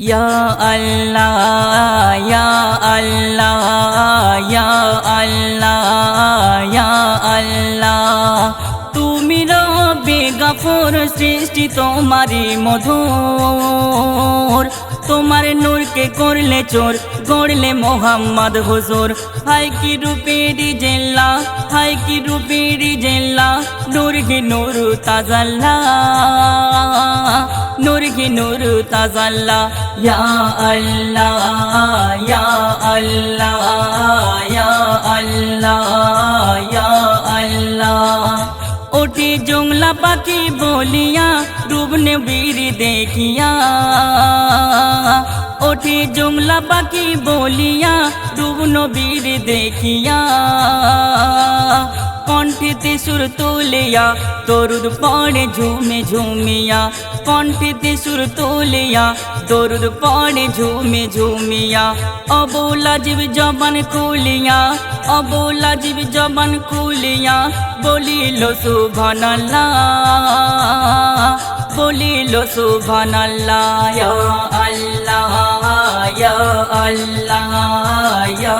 ইয়া আল্লাহ ইয়া আল্লাহ ইয়া আল্লাহ ইয়া আল্লাহ তুমি রবে গাফর সৃষ্টি তোমারি মধুর। নূরকে করলে চোর? গড়লে মোহাম্মদ হুজুর। হাই কি রূপেরি জেল্লা, হাই কি রূপেরি জেল্লা। নূর হি নূর তাজাল্লা নূর হি নূর তাজাল্লা। ইয়া আল্লাহ ইয়া আল্লাহ ইয়া আল্লাহ ইয়া আল্লাহ। ওঠে জংলা পাখি বলিয়া ডুবনে বীর দেখিয়া। ওঠে জংলা পাখি বলিয়া ডুবন বীর দেখিয়া। কণ্ঠেতে সুর তোলিয়া তরুদ পড়ে ঝুমে ঝুমিয়া। কণ্ঠেতে সুর তোলিয়া তরুদ পড়ে ঝুমে ঝুমিয়া। অবোলা জীব জবান খুলিয়া, অবোলা জীব জবান খুলিয়া, বলিল, সুবহানাল্লাহ। বলিল ইয়া আল্লাহ। ইয়া আল্লাহ ইয়া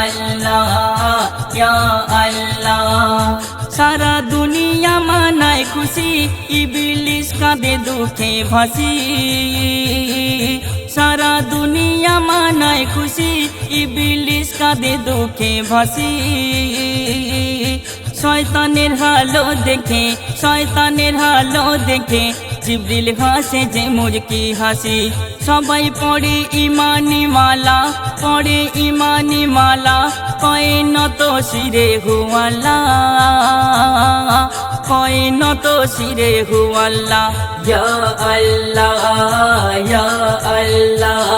আল্লাহ ইয়া আল্লাহ সারা দুনিয়া মানায় খুশি, ইবলিস কাঁদে দুঃখে ভাসি। সারা দুনিয়া মানায় খুশি, ইবলিস কাঁদে দুঃখে ভাসি। শয়তানের হালো দেখে, শয়তানের হালো দেখে জিবরিল হাসে যে মুরকি হাসি। সবাই পড়ে ইমানি মালা, পড়ে ইমানি মালা, কয়ে নত শিরে হুয়াল্লা কয়ে নত শিরে হুয়াল্লা ইয়া আল্লাহ ইয়া আল্লাহ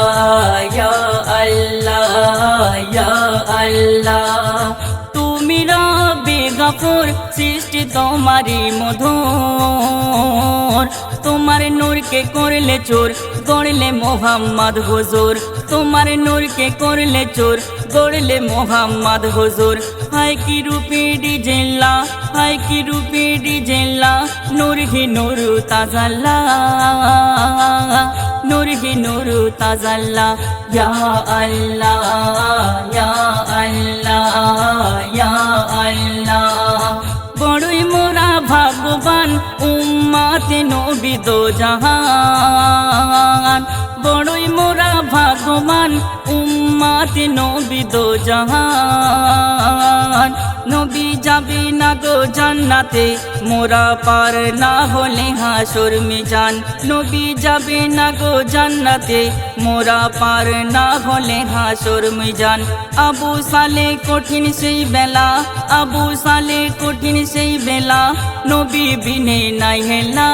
ইয়া আল্লাহ ইয়া আল্লাহ। তুমি রবে গফুর সৃষ্টি তোমারি মধুর। তোমার নূরকে করলে চোর, গড়লে মোহাম্মদ হুজুর। তোমার নূরকে করলে চোর, গড়লে মোহাম্মদ হুজুর। হায় কি রূপে ডিজেল্লা হায় কি রূপে ডিজেল্লা নূর হি নূর তাজাল্লা। নূর হি নূর তাজাল্লা, ইয়া আল্লাহ ইয়া আল্লাহ। দো জাহান বড়ই মোরা ভাগমান উম্মাতি নবী দো জাহান। যাবে না গো জান্নাতে? মোরা পার না হলে হাসর মিজান। নবী যাবে না গো জান্নাতে? মোরা পার না হলে হাসর মিজান। আবু সালে কঠিন সেই বেলা, আবু সালে কঠিন সেই বেলা। নবী বিনে নাই হেলা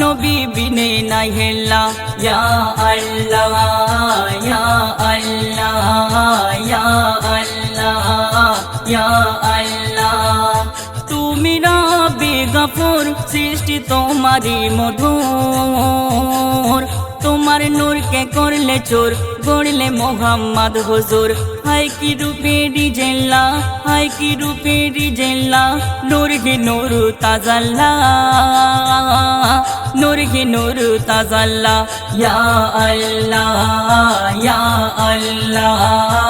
নবী বিনে নাই হেলা ইয়া আল্লাহ ইয়া আল্লাহ সৃষ্টি তোমারি মধুর। তোমার নূরকে করলে চোর, গড়লে মোহাম্মদ হুজুর। হাই কি রূপে ডিজেল্লা, হাই কি রূপে ডিজেল্লা। হি নূর তাজাল্লা, নূর হি নূর তাজাল্লা। ইয়া আল্লাহ ইয়া আল্লাহ।